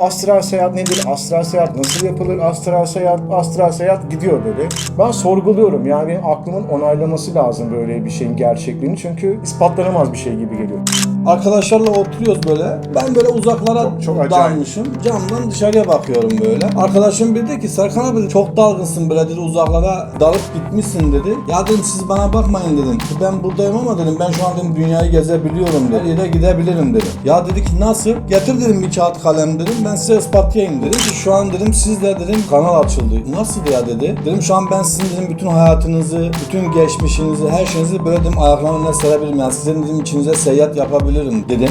Astral seyahat nedir? Astral seyahat nasıl yapılır? Astral seyahat, astral seyahat gidiyor dedi. Ben sorguluyorum. Yani aklımın onaylaması lazım böyle bir şeyin gerçekliğini. Çünkü ispatlanamaz bir şey gibi geliyor. Arkadaşlarla oturuyoruz böyle. Ben böyle uzaklara Çok- çok dalmışım. Camdan dışarıya bakıyorum böyle. Arkadaşım dedi ki Serkan abi çok dalgınsın böyle dedi uzaklara dalıp gitmişsin dedi. Ya dedim siz bana bakmayın dedim. Ben buradayım ama dedim ben şu an dedim dünyayı gezebiliyorum dedi. Her yere gidebilirim dedi. Ya dedi ki nasıl? Getir dedim bir kağıt kalem dedim. Ben size ispatlayayım dedi. Ki şu an dedim sizle dedim kanal açıldı. Nasıl ya dedi. Dedim şu an ben sizin dedim bütün hayatınızı, bütün geçmişinizi, her şeyinizi böyle dedim ayaklarımın önüne serebilirim. Yani sizin dedim içinize seyahat yapabilirim dedim.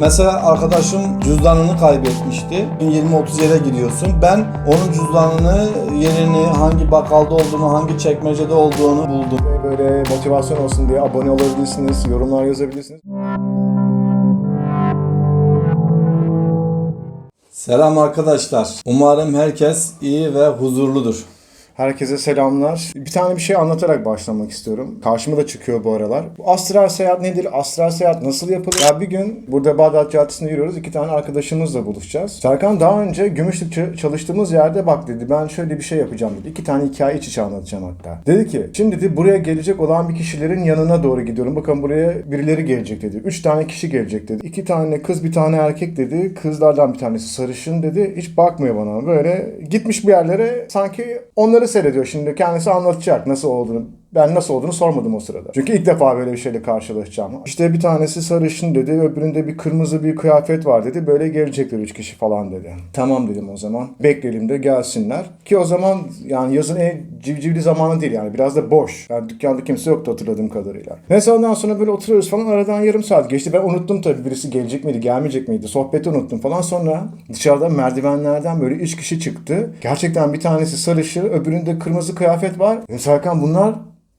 Mesela arkadaşım cüzdanını kaybetmişti. 20-30 yere gidiyorsun. Ben onun cüzdanını, yerini, hangi bakkalda olduğunu, hangi çekmecede olduğunu buldum. Böyle motivasyon olsun diye abone olabilirsiniz, yorumlar yazabilirsiniz. Selam arkadaşlar. Umarım herkes iyi ve huzurludur. Herkese selamlar. Bir tane bir şey anlatarak başlamak istiyorum. Karşıma da çıkıyor bu aralar. Bu astral seyahat nedir? Astral seyahat nasıl yapılır? Ya bir gün burada Bağdat Caddesi'nde yürüyoruz. İki tane arkadaşımızla buluşacağız. Serkan daha önce Gümüşlük ç- çalıştığımız yerde bak dedi. Ben şöyle bir şey yapacağım dedi. İki tane hikaye iç içe anlatacağım hatta. Dedi ki şimdi dedi buraya gelecek olan bir kişilerin yanına doğru gidiyorum. Bakın buraya birileri gelecek dedi. Üç tane kişi gelecek dedi. İki tane kız bir tane erkek dedi. Kızlardan bir tanesi sarışın dedi. Hiç bakmıyor bana. Böyle gitmiş bir yerlere sanki onları seyrediyor şimdi. Kendisi anlatacak nasıl olduğunu. Ben nasıl olduğunu sormadım o sırada. Çünkü ilk defa böyle bir şeyle karşılaşacağım. İşte bir tanesi sarışın dedi. Öbüründe bir kırmızı bir kıyafet var dedi. Böyle gelecekler üç kişi falan dedi. Tamam dedim o zaman. Bekleyelim de gelsinler. Ki o zaman yani yazın en civcivli zamanı değil yani. Biraz da boş. Yani dükkanda kimse yoktu hatırladığım kadarıyla. Neyse ondan sonra böyle oturuyoruz falan. Aradan yarım saat geçti. Ben unuttum tabii birisi gelecek miydi, gelmeyecek miydi. Sohbeti unuttum falan. Sonra dışarıda merdivenlerden böyle üç kişi çıktı. Gerçekten bir tanesi sarışın, öbüründe kırmızı kıyafet var. Dedim, Serkan bunlar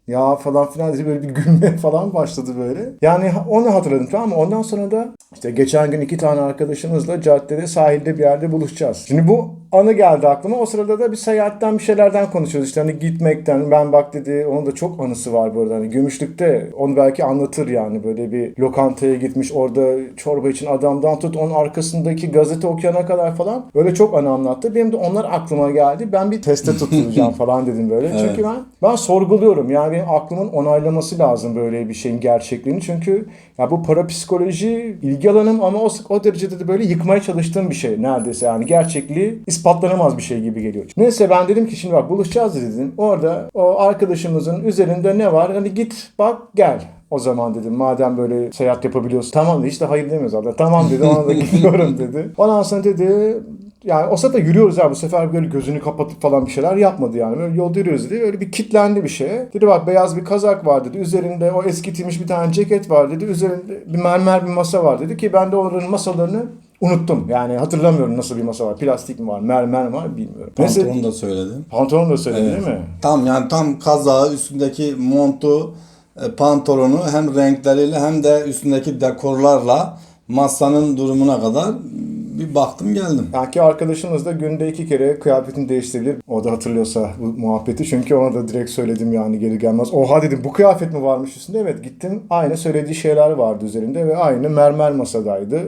ya falan filan dedi böyle bir gülme falan başladı böyle. Yani onu hatırladım tamam mı? Ondan sonra da işte geçen gün iki tane arkadaşımızla caddede sahilde bir yerde buluşacağız. Şimdi bu anı geldi aklıma. O sırada da bir seyahatten bir şeylerden konuşuyoruz. İşte hani gitmekten ben bak dedi. Onun da çok anısı var bu arada. Hani Gümüşlük'te onu belki anlatır yani. Böyle bir lokantaya gitmiş orada çorba için adamdan tut onun arkasındaki gazete okuyana kadar falan. Böyle çok anı anlattı. Benim de onlar aklıma geldi. Ben bir teste tutulacağım falan dedim böyle. Evet. Çünkü ben ben sorguluyorum. Yani benim aklımın onaylaması lazım böyle bir şeyin gerçekliğini. Çünkü ya bu parapsikoloji ilgi alanım ama o, o derecede de böyle yıkmaya çalıştığım bir şey neredeyse. Yani gerçekliği ispatlanamaz bir şey gibi geliyor. Neyse ben dedim ki şimdi bak buluşacağız dedim. Orada o arkadaşımızın üzerinde ne var? Hani git bak gel. O zaman dedim madem böyle seyahat yapabiliyorsun. Tamam dedi işte hayır demiyoruz zaten. Tamam dedi ona da gidiyorum dedi. Ondan sonra dedi yani o sırada yürüyoruz ya bu sefer böyle gözünü kapatıp falan bir şeyler yapmadı yani. Böyle yolda yürüyoruz dedi. Öyle bir kitlendi bir şeye. Dedi bak beyaz bir kazak var dedi. Üzerinde o eskitilmiş bir tane ceket var dedi. Üzerinde bir mermer bir masa var dedi ki ben de onların masalarını unuttum. Yani hatırlamıyorum nasıl bir masa var. Plastik mi var, mermer mi var bilmiyorum. Neyse, Pantolon da söyledim. pantolon da söyledi Evet. değil mi? Tam yani tam kazağı, üstündeki montu, e, pantolonu hem renkleriyle hem de üstündeki dekorlarla masanın durumuna kadar bir baktım geldim. Belki arkadaşımız da günde iki kere kıyafetini değiştirebilir. O da hatırlıyorsa bu muhabbeti. Çünkü ona da direkt söyledim yani geri gelmez. Oha dedim bu kıyafet mi varmış üstünde? Evet gittim. Aynı söylediği şeyler vardı üzerinde ve aynı mermer masadaydı.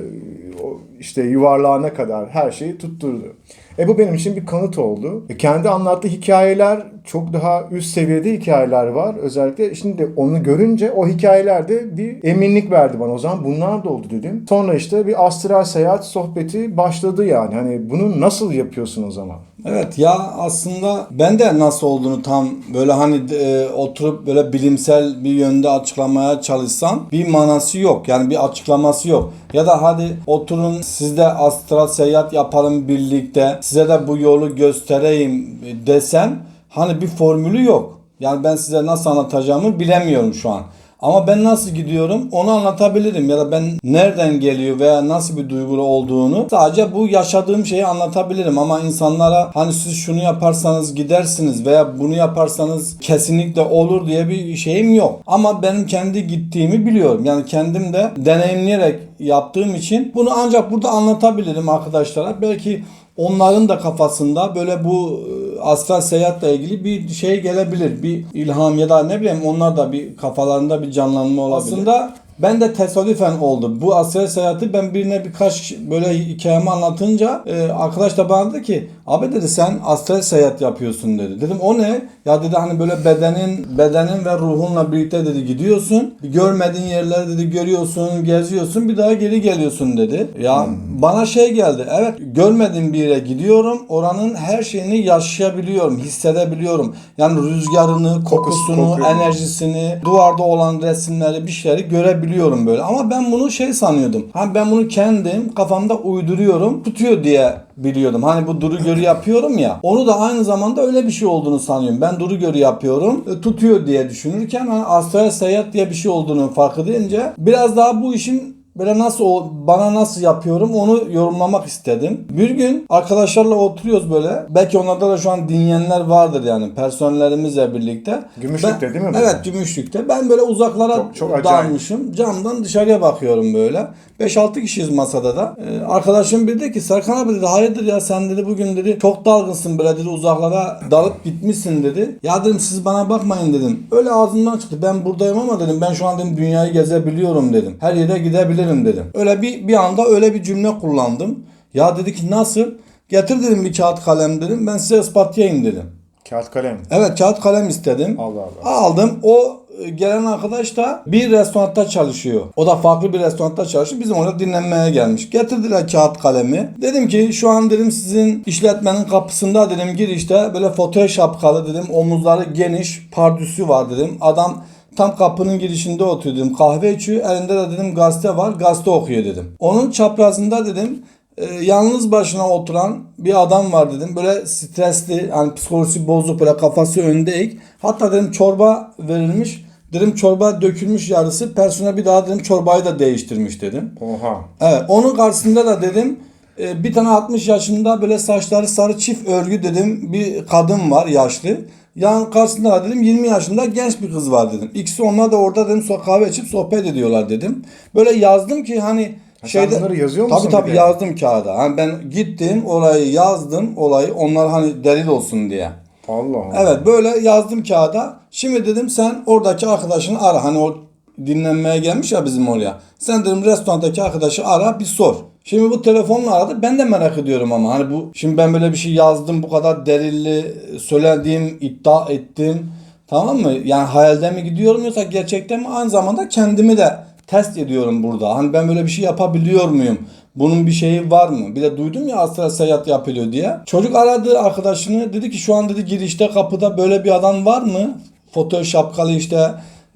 İşte yuvarlağına kadar her şeyi tutturdu. E bu benim için bir kanıt oldu. E kendi anlattığı hikayeler çok daha üst seviyede hikayeler var. Özellikle şimdi onu görünce o hikayelerde bir eminlik verdi bana. O zaman bunlar da oldu dedim. Sonra işte bir astral seyahat sohbeti başladı yani. Hani bunu nasıl yapıyorsun o zaman? Evet ya aslında ben de nasıl olduğunu tam böyle hani e, oturup böyle bilimsel bir yönde açıklamaya çalışsam bir manası yok. Yani bir açıklaması yok. Ya da hadi oturun siz de astral seyahat yapalım birlikte. Size de bu yolu göstereyim desen hani bir formülü yok. Yani ben size nasıl anlatacağımı bilemiyorum şu an. Ama ben nasıl gidiyorum onu anlatabilirim ya da ben nereden geliyor veya nasıl bir duygulu olduğunu sadece bu yaşadığım şeyi anlatabilirim ama insanlara hani siz şunu yaparsanız gidersiniz veya bunu yaparsanız kesinlikle olur diye bir şeyim yok. Ama benim kendi gittiğimi biliyorum. Yani kendim de deneyimleyerek yaptığım için bunu ancak burada anlatabilirim arkadaşlara. Belki onların da kafasında böyle bu e, astral seyahatle ilgili bir şey gelebilir. Bir ilham ya da ne bileyim onlar da bir kafalarında bir canlanma olabilir. Aslında Ben de tesadüfen oldu. Bu astral seyahati ben birine birkaç böyle hikayemi anlatınca e, arkadaş da bana dedi ki abi dedi sen astral seyahat yapıyorsun dedi. Dedim o ne? Ya dedi hani böyle bedenin bedenin ve ruhunla birlikte dedi gidiyorsun. Görmediğin yerleri dedi görüyorsun, geziyorsun bir daha geri geliyorsun dedi. Ya bana şey geldi. Evet görmediğim bir yere gidiyorum. Oranın her şeyini yaşayabiliyorum, hissedebiliyorum. Yani rüzgarını, kokusunu, kokuyor. enerjisini, duvarda olan resimleri, bir şeyleri görebiliyorum böyle. Ama ben bunu şey sanıyordum. Hani ben bunu kendim kafamda uyduruyorum, tutuyor diye biliyordum. Hani bu duru görü yapıyorum ya. Onu da aynı zamanda öyle bir şey olduğunu sanıyorum. Ben duru görü yapıyorum, e, tutuyor diye düşünürken hani astral seyahat diye bir şey olduğunu fark edince biraz daha bu işin Böyle nasıl o bana nasıl yapıyorum onu yorumlamak istedim. Bir gün arkadaşlarla oturuyoruz böyle. Belki onlarda da şu an dinleyenler vardır yani personellerimizle birlikte. Gümüşlük'te Ben- değil mi? Evet Gümüşlük'te. Ben böyle uzaklara Çok- çok dalmışım. Camdan dışarıya bakıyorum böyle. 5-6 kişiyiz masada da. Ee, arkadaşım bir dedi ki Serkan abi dedi hayırdır ya sen dedi bugün dedi çok dalgınsın böyle dedi uzaklara dalıp gitmişsin dedi. Ya dedim siz bana bakmayın dedim. Öyle ağzımdan çıktı. Ben buradayım ama dedim ben şu an dedim dünyayı gezebiliyorum dedim. Her yere gidebilirim dedim. Öyle bir bir anda öyle bir cümle kullandım. Ya dedi ki nasıl? Getir dedim bir kağıt kalem dedim. Ben size ispatlayayım dedim. Kağıt kalem. Evet kağıt kalem istedim. Allah Allah. Aldım. O e, gelen arkadaş da bir restoranda çalışıyor. O da farklı bir restoranda çalışıyor. Bizim orada dinlenmeye gelmiş. Getirdiler kağıt kalemi. Dedim ki şu an dedim sizin işletmenin kapısında dedim girişte böyle fotoğraf şapkalı dedim. Omuzları geniş pardüsü var dedim. Adam Tam kapının girişinde dedim. Kahve içiyor. Elinde de dedim gazete var. Gazete okuyor dedim. Onun çaprazında dedim e, yalnız başına oturan bir adam var dedim. Böyle stresli, hani psikolojisi bozuk, böyle kafası önde. Hatta dedim çorba verilmiş. Dedim çorba dökülmüş yarısı. Personel bir daha dedim çorbayı da değiştirmiş dedim. Oha. Evet onun karşısında da dedim bir tane 60 yaşında böyle saçları sarı çift örgü dedim bir kadın var yaşlı. Yan karşısında da dedim 20 yaşında genç bir kız var dedim. İkisi onlar da orada dedim kahve içip sohbet ediyorlar dedim. Böyle yazdım ki hani sen bunları yazıyor musun Tabii tabii yazdım kağıda. Hani ben gittim orayı yazdım olayı onlar hani delil olsun diye. Allah Allah. Evet böyle yazdım kağıda. Şimdi dedim sen oradaki arkadaşını ara. Hani o dinlenmeye gelmiş ya bizim oraya. Sen dedim restorandaki arkadaşı ara bir sor. Şimdi bu telefonla aradı. Ben de merak ediyorum ama hani bu şimdi ben böyle bir şey yazdım bu kadar delilli söylediğim iddia ettim. Tamam mı? Yani hayalde mi gidiyorum yoksa gerçekten mi? Aynı zamanda kendimi de test ediyorum burada. Hani ben böyle bir şey yapabiliyor muyum? Bunun bir şeyi var mı? Bir de duydum ya astral seyahat yapılıyor diye. Çocuk aradı arkadaşını. Dedi ki şu an dedi girişte kapıda böyle bir adam var mı? Foto şapkalı işte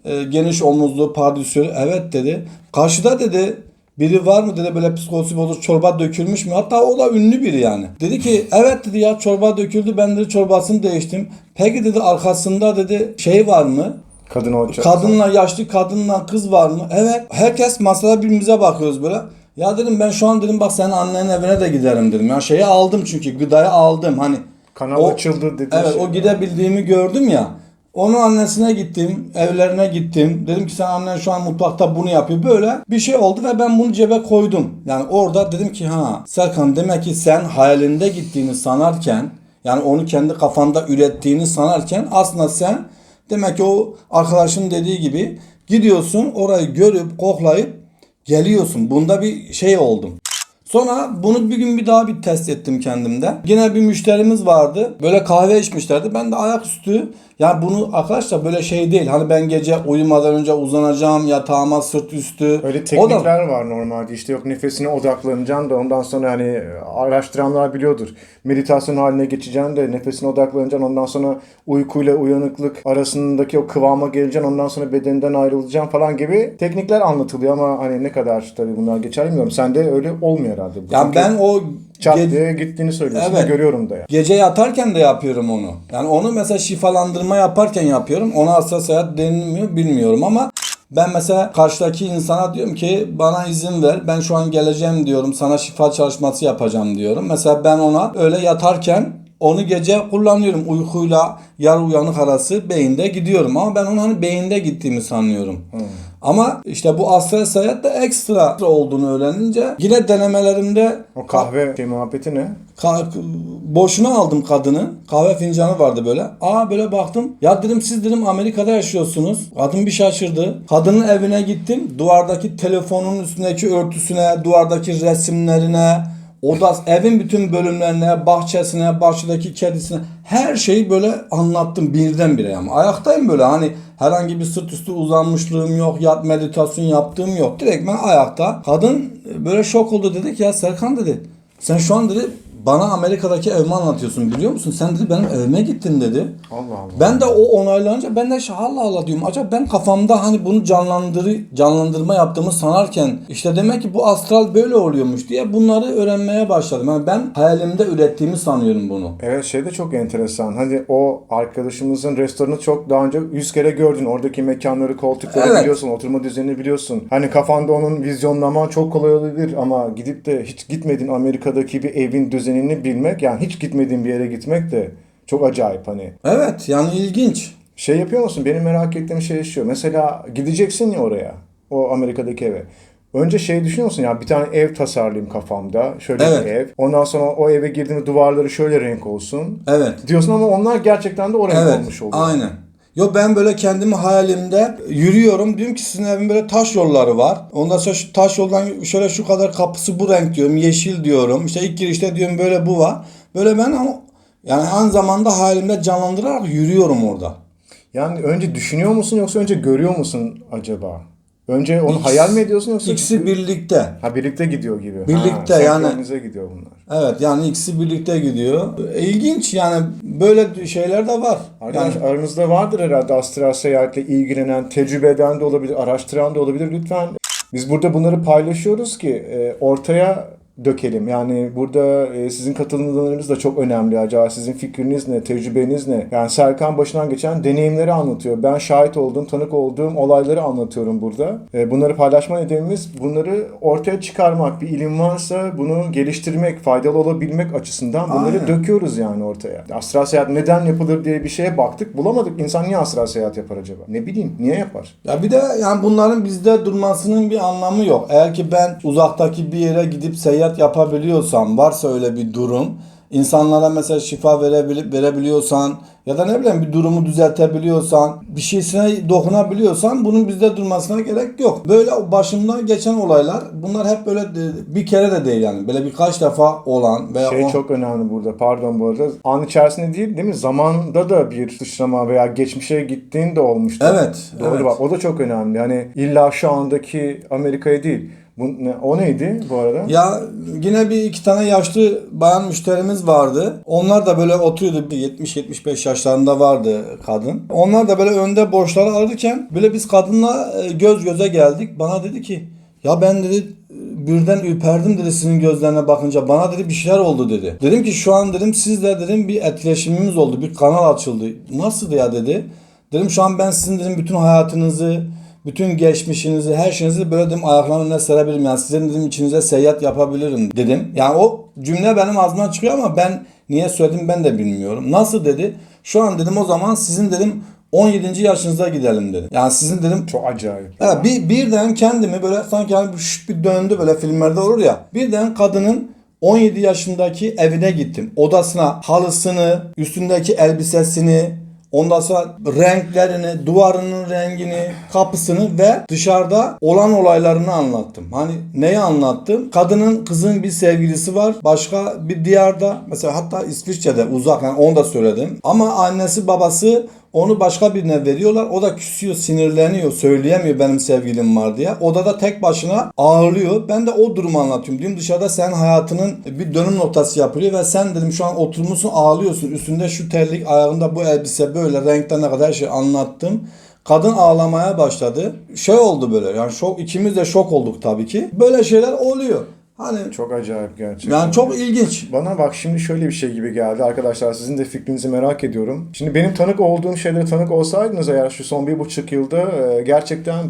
e, geniş omuzlu pardüsü. Evet dedi. Karşıda dedi biri var mı dedi böyle psikolojisi bozuk çorba dökülmüş mü? Hatta o da ünlü biri yani. Dedi ki evet dedi ya çorba döküldü ben dedi çorbasını değiştim. Peki dedi arkasında dedi şey var mı? Kadın olacak. Kadınla yaşlı kadınla kız var mı? Evet. Herkes masada birbirimize bakıyoruz böyle. Ya dedim ben şu an dedim bak senin annenin evine de giderim dedim. Ya şeyi aldım çünkü gıdayı aldım hani. Kanal açıldı dedi. Evet şey. o gidebildiğimi gördüm ya. Onun annesine gittim, evlerine gittim. Dedim ki sen annen şu an mutfakta bunu yapıyor. Böyle bir şey oldu ve ben bunu cebe koydum. Yani orada dedim ki ha Serkan demek ki sen hayalinde gittiğini sanarken yani onu kendi kafanda ürettiğini sanarken aslında sen demek ki o arkadaşın dediği gibi gidiyorsun orayı görüp koklayıp geliyorsun. Bunda bir şey oldum. Sonra bunu bir gün bir daha bir test ettim kendimde. Yine bir müşterimiz vardı. Böyle kahve içmişlerdi. Ben de ayaküstü yani bunu arkadaşlar böyle şey değil. Hani ben gece uyumadan önce uzanacağım yatağıma sırt üstü. Öyle O da- teknikler var normalde. İşte yok nefesine odaklanacaksın da ondan sonra hani araştıranlar biliyordur. Meditasyon haline geçeceksin de nefesine odaklanacaksın. Ondan sonra uykuyla uyanıklık arasındaki o kıvama geleceksin. Ondan sonra bedeninden ayrılacaksın falan gibi teknikler anlatılıyor ama hani ne kadar tabii bunlar geçer bilmiyorum. Sende öyle olmuyor herhalde. Bu Yani çünkü ben o çat ge- diye gittiğini söylüyorsun. Evet. ve Görüyorum da ya. Gece yatarken de yapıyorum onu. Yani onu mesela şifalandırma yaparken yapıyorum. Ona asla seyahat denilmiyor bilmiyorum ama ben mesela karşıdaki insana diyorum ki bana izin ver. Ben şu an geleceğim diyorum. Sana şifa çalışması yapacağım diyorum. Mesela ben ona öyle yatarken onu gece kullanıyorum. Uykuyla yarı uyanık arası beyinde gidiyorum. Ama ben onu hani beyinde gittiğimi sanıyorum. Ama işte bu astral seyahat de ekstra olduğunu öğrenince yine denemelerimde O kahve şey muhabbeti ne? Ka- boşuna aldım kadını. Kahve fincanı vardı böyle. Aa böyle baktım. Ya dedim siz dedim Amerika'da yaşıyorsunuz. Kadın bir şaşırdı. Kadının evine gittim. Duvardaki telefonun üstündeki örtüsüne, duvardaki resimlerine, odas evin bütün bölümlerine, bahçesine, bahçedeki kedisine her şeyi böyle anlattım birdenbire ama. Ayaktayım böyle hani herhangi bir sırt üstü uzanmışlığım yok, yat meditasyon yaptığım yok. Direkt ben ayakta. Kadın böyle şok oldu dedi ki ya Serkan dedi. Sen şu an dedi bana Amerika'daki evimi anlatıyorsun biliyor musun? Sen dedi benim evime gittin dedi. Allah Allah. Ben de o onaylanınca ben de şey Allah Allah diyorum. Acaba ben kafamda hani bunu canlandırı canlandırma yaptığımı sanarken işte demek ki bu astral böyle oluyormuş diye bunları öğrenmeye başladım. Yani ben hayalimde ürettiğimi sanıyorum bunu. Evet şey de çok enteresan. Hani o arkadaşımızın restoranı çok daha önce yüz kere gördün. Oradaki mekanları, koltukları Evet. biliyorsun, oturma düzenini biliyorsun. Hani kafanda onun vizyonlaman çok kolay olabilir ama gidip de hiç gitmediğin Amerika'daki bir evin düzenini bilmek yani hiç gitmediğin bir yere gitmek de çok acayip hani. Evet yani ilginç. Şey yapıyor musun? Benim merak ettiğim şey şu. Mesela gideceksin ya oraya. O Amerika'daki eve. Önce şey düşünüyor musun ya bir tane ev tasarlayayım kafamda. Şöyle Evet. bir ev. Ondan sonra o eve girdiğimde duvarları şöyle renk olsun. Evet. Diyorsun ama onlar gerçekten de o renk Evet. olmuş oluyor. Aynen. Yo ben böyle kendimi hayalimde yürüyorum. Diyorum ki sizin evin böyle taş yolları var. Ondan sonra şu taş yoldan şöyle şu kadar kapısı bu renk diyorum. Yeşil diyorum. İşte ilk girişte diyorum böyle bu var. Böyle ben ama yani aynı zamanda hayalimde canlandırarak yürüyorum orada. Yani önce düşünüyor musun yoksa önce görüyor musun acaba? Önce onu hayal mi ediyorsun yoksa İkisi birlikte. ha birlikte gidiyor gibi. Birlikte ha, yani. gidiyor bunlar. Evet yani ikisi birlikte gidiyor. İlginç yani böyle şeyler de var. Arkadaş Yani aranızda vardır herhalde astral seyahatle ilgilenen, tecrübe eden de olabilir, araştıran da olabilir. Lütfen biz burada bunları paylaşıyoruz ki e, ortaya dökelim. Yani burada e, sizin katılımlarınız da çok önemli. Acaba sizin fikriniz ne, tecrübeniz ne? Yani Serkan başından geçen deneyimleri anlatıyor. Ben şahit olduğum, tanık olduğum olayları anlatıyorum burada. E, bunları paylaşma nedenimiz bunları ortaya çıkarmak. Bir ilim varsa bunu geliştirmek, faydalı olabilmek açısından bunları Aynen. döküyoruz yani ortaya. Astral seyahat neden yapılır diye bir şeye baktık. Bulamadık. İnsan niye astral seyahat yapar acaba? Ne bileyim. Niye yapar? Ya bir de yani bunların bizde durmasının bir anlamı yok. Eğer ki ben uzaktaki bir yere gidip seyahat yapabiliyorsam, varsa öyle bir durum, insanlara mesela şifa verebilip verebiliyorsan ya da ne bileyim bir durumu düzeltebiliyorsan, bir şeysine dokunabiliyorsan bunun bizde durmasına gerek yok. Böyle başımdan geçen olaylar bunlar hep böyle bir kere de değil yani. Böyle birkaç defa olan veya Şey o- çok önemli burada. Pardon bu arada. An içerisinde değil değil mi? Zamanda da bir sıçrama veya geçmişe gittiğin de olmuştu. Evet, Doğru evet. bak. O da çok önemli. Hani illa şu andaki Amerika'ya değil. Bu, ne, o neydi bu arada? Ya yine bir iki tane yaşlı bayan müşterimiz vardı. Onlar da böyle oturuyordu. 70-75 yaşlarında vardı kadın. Onlar da böyle önde borçları alırken böyle biz kadınla e, göz göze geldik. Bana dedi ki ya ben dedi birden ürperdim dedi sizin gözlerine bakınca. Bana dedi bir şeyler oldu dedi. Dedim ki şu an dedim sizle dedim bir etkileşimimiz oldu. Bir kanal açıldı. Nasıl ya dedi. Dedim şu an ben sizin dedim bütün hayatınızı bütün geçmişinizi, her şeyinizi böyle dedim ayaklarının önüne serebilirim. Yani sizin dedim içinize seyahat yapabilirim dedim. Yani o cümle benim ağzımdan çıkıyor ama ben niye söyledim ben de bilmiyorum. Nasıl dedi? Şu an dedim o zaman sizin dedim 17. yaşınıza gidelim dedi. Yani sizin dedim Çok acayip. Evet, bir, birden kendimi böyle sanki hani şşt bir döndü böyle filmlerde olur ya. Birden kadının 17 yaşındaki evine gittim. Odasına halısını, üstündeki elbisesini, ondan sonra renklerini, duvarının rengini, kapısını ve dışarıda olan olaylarını anlattım. Hani neyi anlattım? Kadının kızın bir sevgilisi var. Başka bir diyarda mesela hatta İsviçre'de uzak yani onu da söyledim. Ama annesi babası onu başka birine veriyorlar. O da küsüyor, sinirleniyor, söyleyemiyor benim sevgilim var diye. Odada tek başına ağlıyor. Ben de o durumu anlatıyorum. Diyorum dışarıda sen hayatının bir dönüm noktası yapılıyor ve sen dedim şu an oturmuşsun ağlıyorsun. Üstünde şu terlik, ayağında bu elbise böyle renklerine kadar her şey anlattım. Kadın ağlamaya başladı. Şey oldu böyle yani şok ikimiz de şok olduk tabii ki. Böyle şeyler oluyor. Hani Çok acayip gerçekten. yani çok ilginç. Bana bak şimdi şöyle bir şey gibi geldi. Arkadaşlar sizin de fikrinizi merak ediyorum. Şimdi benim tanık olduğum şeylere tanık olsaydınız eğer şu son bir buçuk yılda e, gerçekten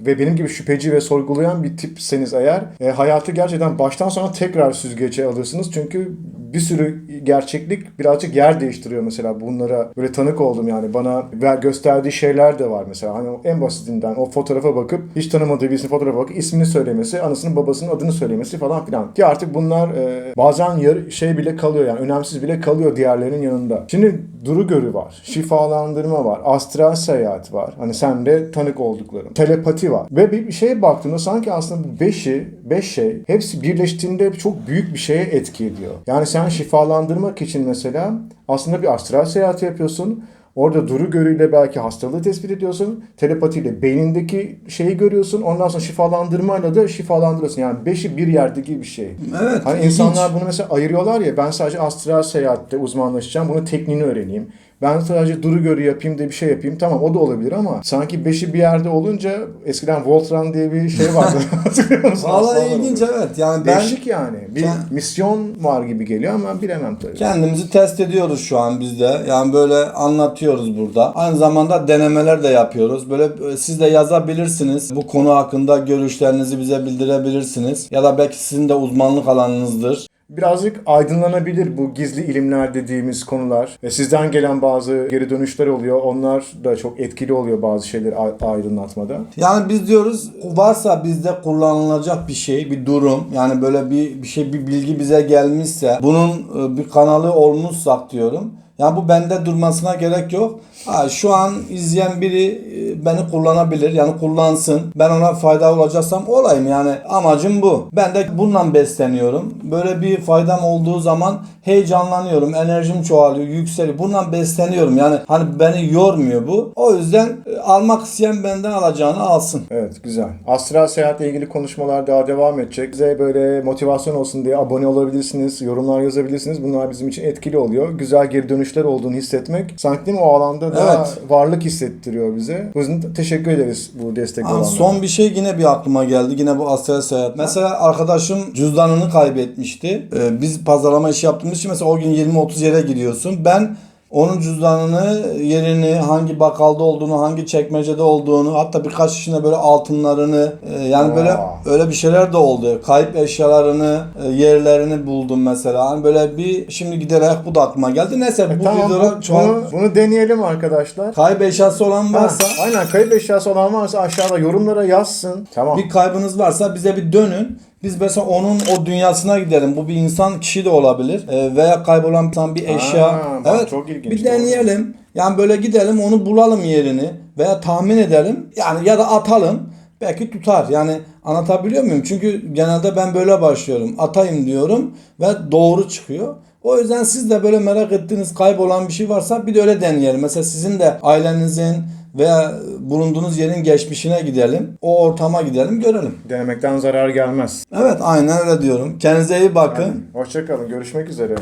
ve benim gibi şüpheci ve sorgulayan bir tipseniz eğer e, hayatı gerçekten baştan sona tekrar süzgece alırsınız. Çünkü bir sürü gerçeklik birazcık yer değiştiriyor mesela bunlara böyle tanık oldum yani bana ver gösterdiği şeyler de var mesela hani en basitinden o fotoğrafa bakıp hiç tanımadığı birisinin fotoğrafa bakıp ismini söylemesi anasının babasının adını söylemesi falan filan ki artık bunlar e, bazen yarı şey bile kalıyor yani önemsiz bile kalıyor diğerlerinin yanında. Şimdi duru görü var, şifalandırma var, astral seyahat var. Hani sen de tanık oldukların. Telepati var. Ve bir şeye baktığında sanki aslında bu beşi, beş şey hepsi birleştiğinde çok büyük bir şeye etki ediyor. Yani sen şifalandırmak için mesela aslında bir astral seyahat yapıyorsun. Orada duru görüyle belki hastalığı tespit ediyorsun. Telepatiyle beynindeki şeyi görüyorsun. Ondan sonra şifalandırmayla da şifalandırıyorsun. Yani beşi bir yerdeki bir şey. Evet. Hani insanlar bunu mesela ayırıyorlar ya ben sadece astral seyahatte uzmanlaşacağım. Bunun tekniğini öğreneyim. Ben sadece duru görü yapayım diye bir şey yapayım. Tamam o da olabilir ama sanki beşi bir yerde olunca eskiden Voltron diye bir şey vardı. Aslanlar ilginç evet. Yani ben Değişik yani. Bir Kend- misyon var gibi geliyor ama bilemem tabii. Kendimizi test ediyoruz şu an biz de. Yani böyle anlatıyoruz burada. Aynı zamanda denemeler de yapıyoruz. Böyle e, siz de yazabilirsiniz. Bu konu hakkında görüşlerinizi bize bildirebilirsiniz. Ya da belki sizin de uzmanlık alanınızdır. Birazcık aydınlanabilir bu gizli ilimler dediğimiz konular. E, Sizden gelen bazı geri dönüşler oluyor. Onlar da çok etkili oluyor bazı şeyleri aydınlatmada. Yani biz diyoruz varsa bizde kullanılacak bir şey, bir durum yani böyle bir, bir şey, bir bilgi bize gelmişse bunun e, bir kanalı olmuşsak diyorum. Yani bu bende durmasına gerek yok. Ha, şu an izleyen biri e, beni kullanabilir yani kullansın. Ben ona fayda olacaksam olayım yani amacım bu. Ben de bundan besleniyorum. Böyle bir faydam olduğu zaman heyecanlanıyorum. Enerjim çoğalıyor, yükseliyor. Bundan besleniyorum. Yani hani beni yormuyor bu. O yüzden e, almak isteyen benden alacağını alsın. Evet güzel. Astral seyahatle ilgili konuşmalar daha devam edecek. Bize böyle motivasyon olsun diye abone olabilirsiniz, yorumlar yazabilirsiniz. Bunlar bizim için etkili oluyor. Güzel geri dönüşler olduğunu hissetmek sanki değil mi o alanda daha Evet. varlık hissettiriyor bize. O yüzden teşekkür ederiz bu destek olanlara. son bir şey yine bir aklıma geldi. Yine bu astral seyahat. Mesela arkadaşım cüzdanını kaybetmişti. Ee, biz pazarlama işi yaptığımız için mesela o gün 20-30 yere gidiyorsun. Ben onun cüzdanını, yerini, hangi bakkalda olduğunu, hangi çekmecede olduğunu, hatta birkaç kişinin de böyle altınlarını, e, yani böyle öyle bir şeyler de oldu. Kayıp eşyalarını, e, yerlerini buldum mesela. Hani böyle bir şimdi giderek bu da aklıma geldi. Neyse bu E, Tamam videoda bu- bunu, bunu deneyelim arkadaşlar. kayıp eşyası olan Ha, varsa aynen kayıp eşyası olan varsa aşağıda yorumlara yazsın. Tamam. bir kaybınız varsa bize bir dönün. Biz mesela onun o dünyasına gidelim. Bu bir insan kişi de olabilir. Ee, veya kaybolan bir insan bir eşya. Aa, bak evet. çok ilginç, Bir deneyelim. Yani böyle gidelim onu bulalım yerini veya tahmin edelim. Yani ya da atalım. Belki tutar. Yani anlatabiliyor muyum? Çünkü genelde ben böyle başlıyorum. Atayım diyorum ve doğru çıkıyor. O yüzden siz de böyle merak ettiğiniz kaybolan bir şey varsa bir de öyle deneyelim. Mesela sizin de ailenizin veya bulunduğunuz yerin geçmişine gidelim. O ortama gidelim görelim. Denemekten zarar gelmez. Evet aynen öyle diyorum. Kendinize iyi bakın. Hoşçakalın. Görüşmek üzere.